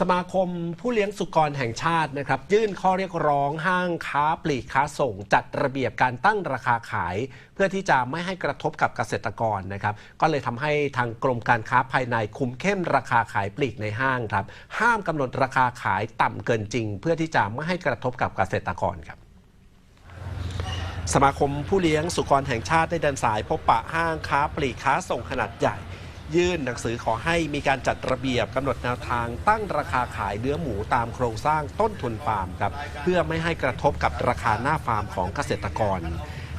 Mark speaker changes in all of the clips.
Speaker 1: สมาคมผู้เลี้ยงสุกรแห่งชาตินะครับ ยื่นข้อเรียกร้องห้างค้าปลีกค้าส่ง จัดระเบียบการตั้งราคาขาย เพื่อที่จะไม่ให้กระทบกับเกษตรกรนะครับ ก็เลยทำให้ทางกรมการค้าภายในคุมเข้มราคาขายปลีกในห้างครับ ห้ามกำหนดราคาขายต่ำเกินจริง เพื่อที่จะไม่ให้กระทบกับเกษตรกรครับสมาคมผู้เลี้ยงสุกรแห่งชาติได้เดินสายพบปะห้างค้าปลีกค้าส่งขนาดใหญ่ ยื่นหนังสือขอให้มีการจัดระเบียบกำหนดแนวทางตั้งราคาขายเนื้อหมูตามโครงสร้างต้นทุนฟาร์มครับเพื่อไม่ให้กระทบกับราคาหน้าฟาร์มของเกษตรกร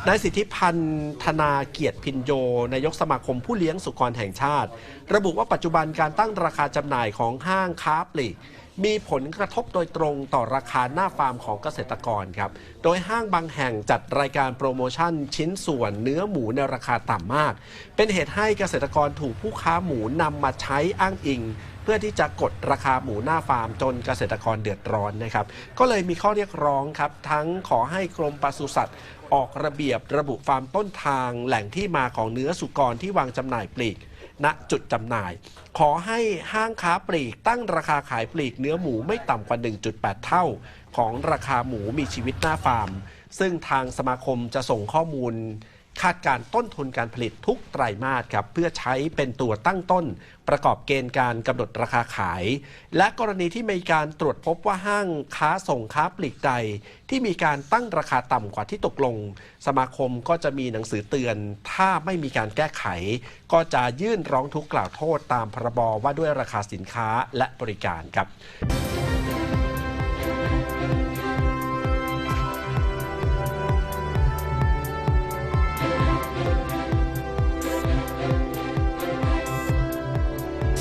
Speaker 1: นายสิทธิพันธ์ธนาเกียรติพินโยนายกสมาคมผู้เลี้ยงสุกรแห่งชาติ ระบุว่าปัจจุบันการตั้งราคาจำหน่ายของห้างค้าปลีก มีผลกระทบโดยตรงต่อราคาหน้าฟาร์มของเกษตรกรครับ โดยห้างบางแห่งจัดรายการโปรโมชั่น ชิ้นส่วนเนื้อหมูในราคาต่ำมาก เป็นเหตุให้เกษตรกรถูกผู้ค้าหมูนำมาใช้อ้างอิงเพื่อที่จะกดราคาหมูหน้าฟาร์มจนเกษตรกรเดือดร้อนนะครับ ก็เลยมีข้อเรียกร้องครับ ทั้งขอให้กรมปศุสัตว์ ออกระเบียบระบุฟาร์มต้นทาง แหล่งที่มาของเนื้อสุกรที่วางจำหน่ายปลีก ณจุดจำหน่าย ขอให้ห้างค้าปลีกตั้งราคาขายปลีกเนื้อหมูไม่ต่ำกว่า 1.8 เท่า ของราคาหมูมีชีวิตหน้าฟาร์ม ซึ่งทางสมาคมจะส่งข้อมูล คาดการต้นทุนการผลิตทุกไตรมาสครับเพื่อใช้เป็นตัวตั้งต้น ประกอบเกณฑ์การกำหนดราคาขาย และกรณีที่มีการตรวจพบว่าห้างค้าส่งค้าปลีกใดที่มีการตั้งราคาต่ำกว่าที่ตกลง สมาคมก็จะมีหนังสือเตือน ถ้าไม่มีการแก้ไข ก็จะยื่นร้องทุกข์กล่าวโทษตามพรบว่าด้วยราคาสินค้าและบริการครับ